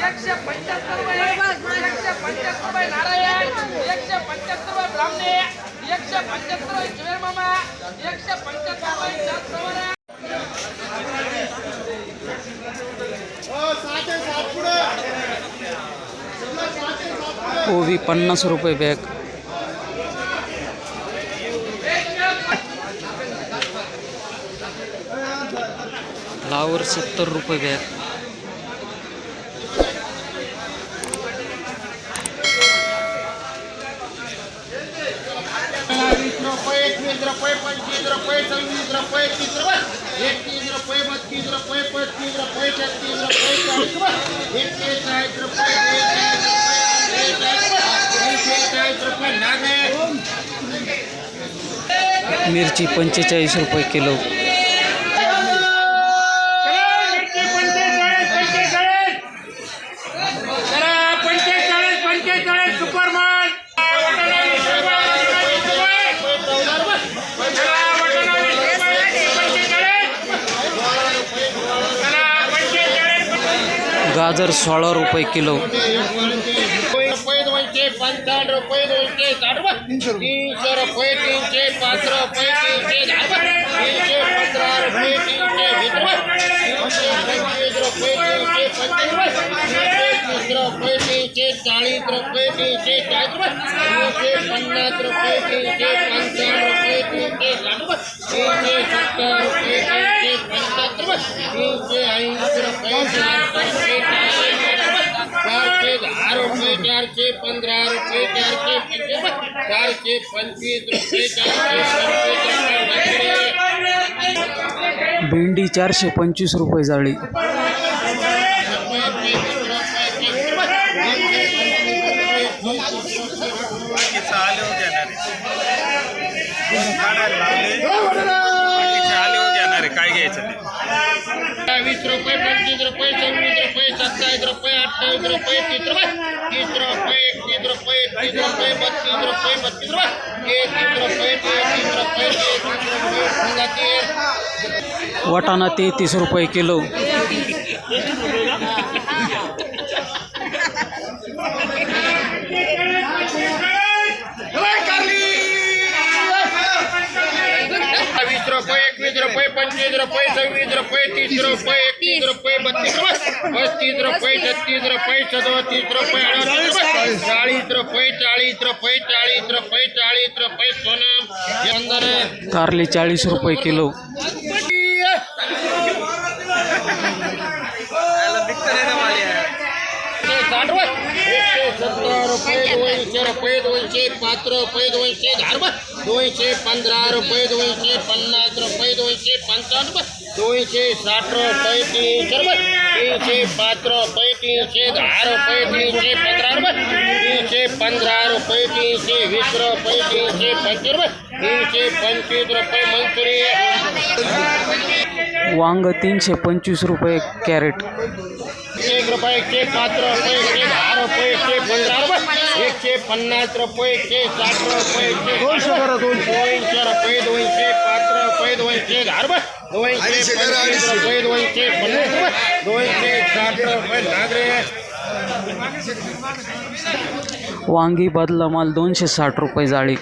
एकशे पंच्याहत्तर रुपये एकशे रुपये फ्लावर सत्तर रुपये बॅग। वीस रुपये पंचवीस रुपये सव्वीस रुपये तीस रुपये एकतीस रुपये बत्तीस रुपये पस्तीस रुपये छत्तीस रुपये चाळीस रुपये एक्केचाळीस रुपये बेचाळीस रुपये पंचेचाळीस रुपये नागे मिरची पंचेचाळीस रुपये किलो पंचेचाळीस पंचेचाळीस सुपरमान गाजर सोळा रुपये किलो रुपये दोनशे पंचावन्न रुपये दोनशे साठ रुपये तीनशे रुपये तीनशे पाच रुपये तीनशे दहा रुपये तीनशे पंधरा रुपये तीनशे वीस रुपये तीनशे पंचवीस रुपये तीनशे पंचवीस रुपये तीनशे तीस रुपये तीनशे चाळीस रुपये चार रुपये चारशे पंधरा रुपये चारशे पंचवीस चारशे पंचवीस रुपये चारशे पंचवीस भेंडी चारशे पंचवीस रुपये जाळी. काय घ्यायचं ते? वीस रुपये पंचवीस रुपये सव्वीस रुपये सत्तावीस रुपये अठ्ठावीस रुपये तीस रुपये तीस रुपये एकतीस रुपये एकतीस रुपये बत्तीस रुपये बत्तीस रुपये तेहतीस रुपये तेहतीस रुपये वाटाणा तेहतीस रुपये किलो. वीस रुपये एकवीस रुपये पंचवीस रुपये सव्वीस रुपये तीस रुपये एकतीस रुपये बत्तीस पस्तीस रुपये छत्तीस रुपये सदोतीस रुपये अडतीस रुपये चाळीस रुपये चाळीस रुपये चाळीस रुपये सोनं पंधरा कारले चाळीस रुपये किलो। साठ रुपये? सत्तर रुपये दोनशे रुपये दोनशे पाच रुपये दोनशे दहा दोनशे पंधरा रुपये दोनशे पन्नास रुपये दोनशे पंचावन्न दोनशे साठ रुपये तीनशे रुपये तीनशे पाच रुपये तीनशे दहा रुपये तीनशे पंधरा रुपये तीनशे पंधरा रुपये तीनशे वीस रुपये तीनशे पंचवीस रुपये तीनशे पंचवीस रुपये मंजुरी वांग तीनशे पंचवीस रुपये कॅरेट। एक रुपये एकशे पाच रुपये एकशे दहा रुपये एकशे पंधरा रुपये एकशे पन्नास रुपये एकशे साठ रुपये एकशे दोनशे रुपये दोनशे. पाच रुपये दोनशे दहा रुपये दोनशे पंचवीस रुपये दोनशे पन्नास रुपये दोनशे साठ रुपये नागरे. वांगी बदला माल दोनशे साठ रुपये जाळी.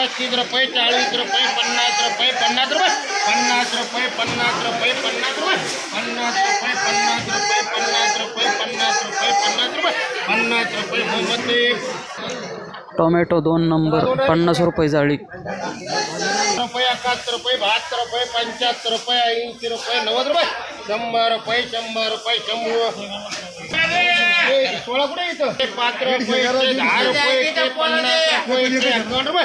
पस्तीस रुपये चाळीस रुपये पन्नास रुपये पन्नास रुपये पन्नास रुपये पन्नास रुपये पन्नास रुपये पन्नास रुपये पन्नास रुपये पन्नास रुपये पन्नास रुपये पन्नास रुपये पन्नास रुपये मोहम्मद टोमॅटो दोन नंबर पन्नास रुपये जाळी रुपये एकाहत्तर रुपये बहात्तर रुपये पंच्याहत्तर रुपये ऐंशी रुपये नव्वद रुपये शंभर रुपये शंभर रुपये शंभर हे सोळा कुठे येतं ते पाच रुपये दहा रुपये पन्नास रुपये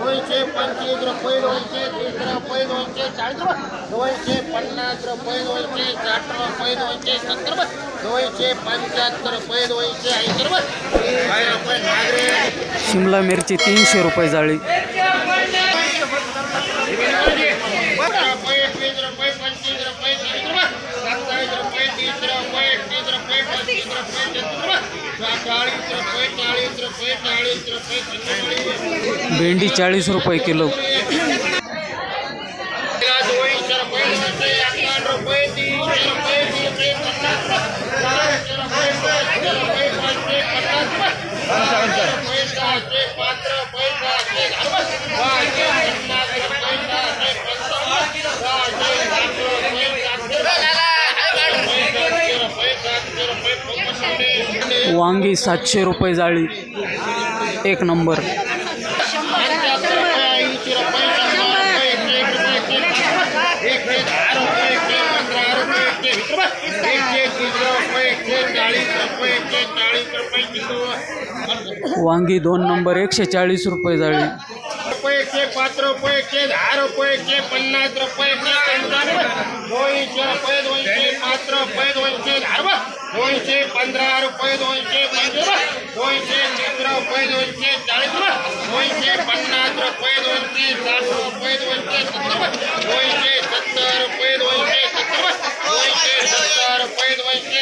છે પંચીસ રૂપિયા હોય છે ત્રીસ રૂપિયા હોય છે ચાલીસ હોય છે પચાસ રૂપિયા હોય છે સાઠ રૂપિયા હોય છે સત્તર હોય છે પંચાહત્તર રૂપિયા હોય છે આઈતર શિમલા મિરચી તીનસો રૂપિયા જાળી भेंडी चालीस रुपये किलो चाळीस रुपये एकशे चाळीस रुपये किलो वांगी दोन नंबर, एकशे चाळीस रुपये जाळी. रुपये पाच रुपये दहा रुपये पन्नास रुपये एकशे पंचावन्न रुपये दोनशे रुपये दोनशे पाच रुपये दोनशे दहा रुपये दोनशे पंधरा रुपये दोनशे पंचवीस दोनशे तीस रुपये दोनशे चाळीस दोनशे पन्नास रुपये दोनशे साठ रुपये दोनशे सत्तर दोनशे सत्तर रुपये दोनशे सत्तर दोनशे सत्तर रुपये दोनशे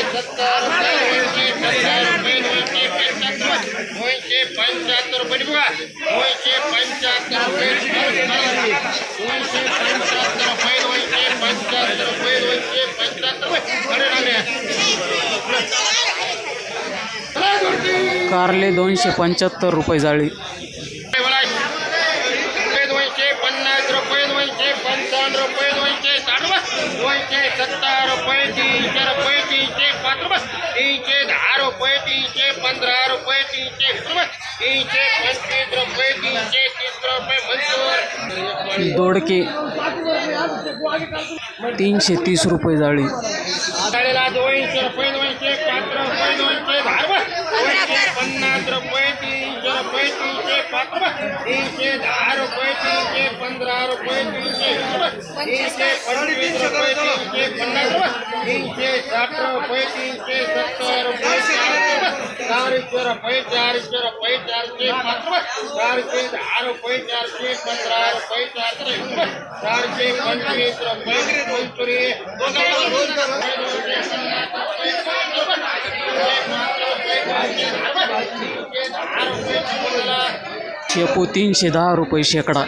सत्तर दोनशे सत्तर रुपये दोनशे पंच्याहत्तर रुपये दोनशे पंच्याहत्तर बघा दोनशे पंच्याहत्तर रुपये दोनशे पंच्याहत्तर रुपये दोनशे पंच्याहत्तर रुपये दोनशे पंच्याहत्तर रुपये कारले दोनशे पंच्याहत्तर रुपये जाळी. पंद्रह रुपये तीन तीनशे पंचवीस रुपये तीन तीनशे दौड़ के तीन से तीस रुपये जाड़ी पन्ना रुपये तीन सौ रुपये तीन सौ पत्र तीन से दहा रुपये तीन से रुपये शेपू तीनशे दहा रुपये शेकडा.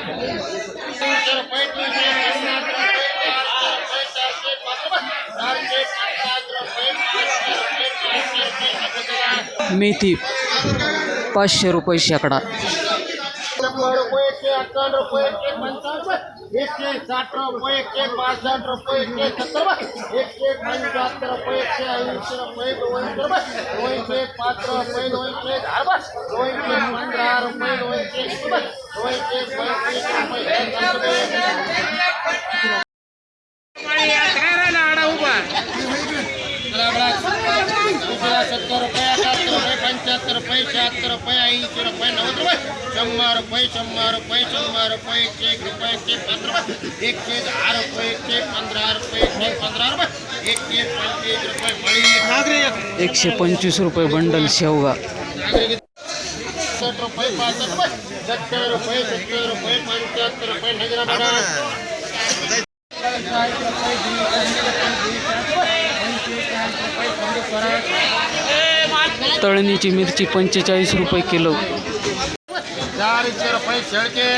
मेथी पाचशे रुपये शेकडा एकशे साठ रुपये एकशे पासष्ट रुपये एकशे सत्तर एकशे पंच्याहत्तर रुपये एकशे ऐंशी रुपये दोनशे दोनशे पाच रुपये दोनशे दहा दोनशे पंधरा रुपये दोनशे दोनशे पंचवीस रुपये सत्तर रुपये एक रुपये पंद्रह एक रुपये पंद्रह रुपये पंद्रह रुपये। एक रुपये बड़ी एक से पंचवीस रुपये बंडल से रुपये रुपये। रुपये रुपये रुपये रुपये तळणीची मिरची पंचेचाळीस रुपये किलो. चारशे रुपये शेळके.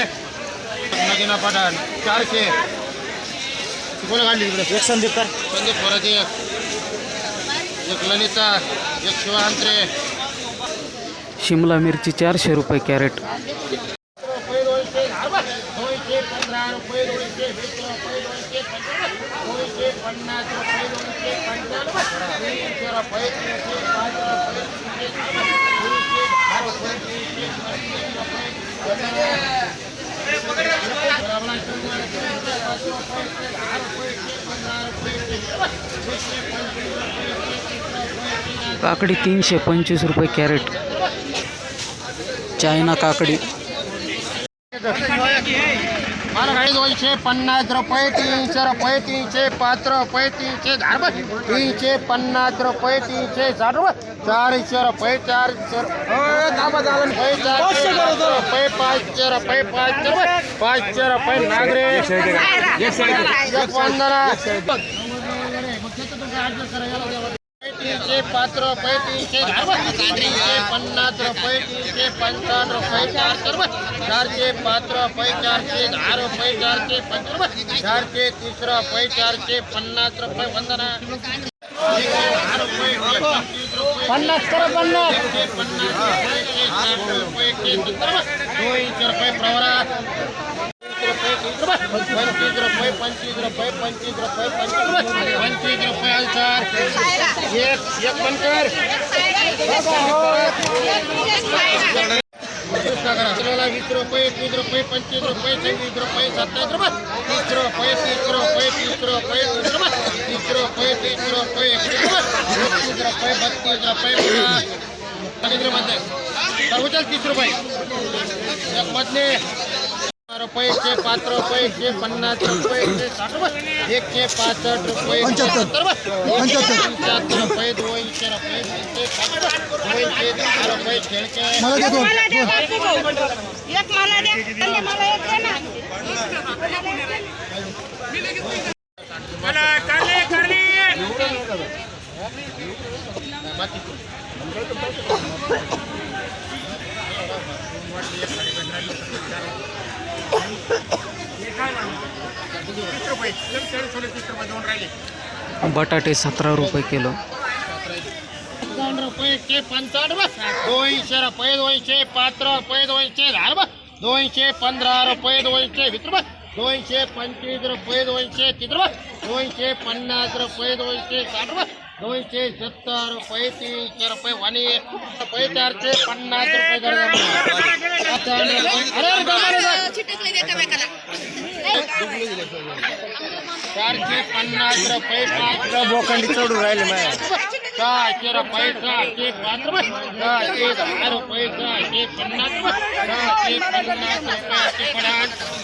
नगिना पठाण चारशे. कोण काढली तिकडे एक संदीप कर संदीप फोराचे एक ललिता एक शिवांत्रे. शिमला मिरची चारशे रुपये कॅरेट. वीस रुपये दोनशे पंचवीस रुपये काकडी कॅरेट. चायना काकडी. रुपये तीनशे रुपये तीनशे पाच रुपये तीनशे दहा रुपये तीनशे पन्नास रुपये तीनशे साठ रुपये चारशे रुपये चारशे रुपये चारशे पाच रुपये पाचशे रुपये पाचशे रुपये पाचशे रुपये नागरे एक वंदना तीनशे पाच रुपये तीनशे दहा रुपये तीनशे पन्नास रुपये तीनशे पंचावन्न रुपये चारशे रुपये चारशे पाच रुपये चारशे दहा रुपये चारशे पंच रुपये चारशे तीस रुपये चारशे पन्नास रुपये वंदना। पन्नास करा पन्नास। पन्नास रुपये दोनशे रुपये प्रवरा। पंचवीस रुपये पंचवीस रुपये पंचवीस रुपये पंचवीस रुपये पंचवीस रुपये एक एक बनकर वीस रुपये एकवीस रुपये पंचवीस रुपये सव्वीस रुपये सत्तावीस रुपये तीस रुपये तीस रुपये तीस रुपये तीस रुपये तीस रुपये तीस रुपये एकतीस रुपये बत्तीस रुपये सर्वचाच तीस रुपये एक मधले रुपये एकशे पाच रुपये एकशे पन्नास रुपये एकशे साठ रुपये एकशे पासष्ट रुपये पंच्याहत्तर रुपये पंच्याहत्तर रुपये दोनशे रुपये तीनशे साठ रुपये दोनशे दहा रुपये शेळके मला दे एक मला द्या आणि मला एक द्या ना बटाटे सतरा रुपये किलो पंचावन्न रुपये एकशे पंचावन्न रुपये दोनशे रुपये दोनशे पाच रुपये दोनशे दहा रुपये दोनशे पंधरा रुपये दोनशे वीस रुपये दोनशे पंचवीस रुपये दोनशे तीस रुपये दोनशे पन्नास रुपये दोनशे साठ रुपये दोनशे सत्तर रुपये तीनशे रुपये वाणी रुपये चारशे पन्नास रुपये चिटकले बायकाला चारशे पन्नास रुपये पाच बोखंडी चढून राहिले माय सहाशे रुपये. सहाशे पाच सहाशे दहा रुपये सहाशे पन्नास सहाशे पन्नास रुपये पन्नास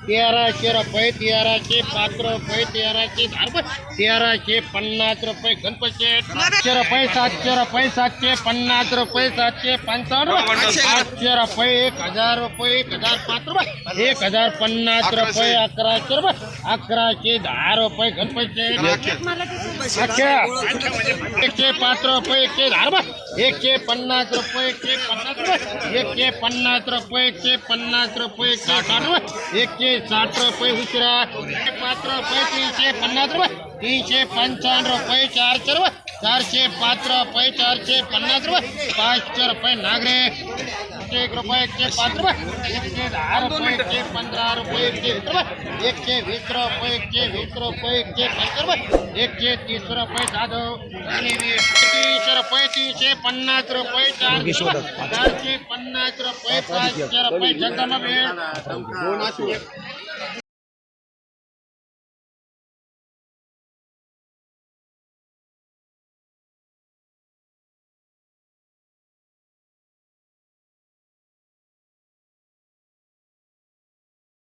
तेराशे रुपये तेराशे पाच रुपये तेराशे दहा रुपये तेराशे पन्नास रुपये गणपती सातशे रुपये सातशे रुपये सातशे पन्नास रुपये सातशे पंचावन्न रुपये एक हज़ार रुपये एक हज़ार पाच रुपये एक हज़ार पन्नास रुपये अकराशे रुपये अकराशे दहा रुपये गणपती एकशे पाच रुपये एकशे दहा रुपये एकशे पन्नास रुपये एकशे पन्नास रुपये एकशे पन्नास रुपये एकशे पन्नास रुपये एकशे साठ रुपये एकशे साठ रुपये उशिरा एकशे रुपये, तीन से पन्ना रुपये तीनशे पंचान रुपये, चार रुपये चारशे पाच रुपये चारशे पन्ना रुपये पाचशे रुपये नागरे। एकशे एक रुपये एकशे पाच रुपये एकशे दहा रुपये एकशे पंधरा रुपये एकशे रुपये एकशे वीस रुपये एकशे वीस रुपये एकशे पंचवीस रुपये एकशे तीस रुपये जाधव तीस रुपये तीनशे पन्नास रुपये चारशे रुपये. चारशे पन्नास रुपये पाचशे रुपये जगदंबा भेळ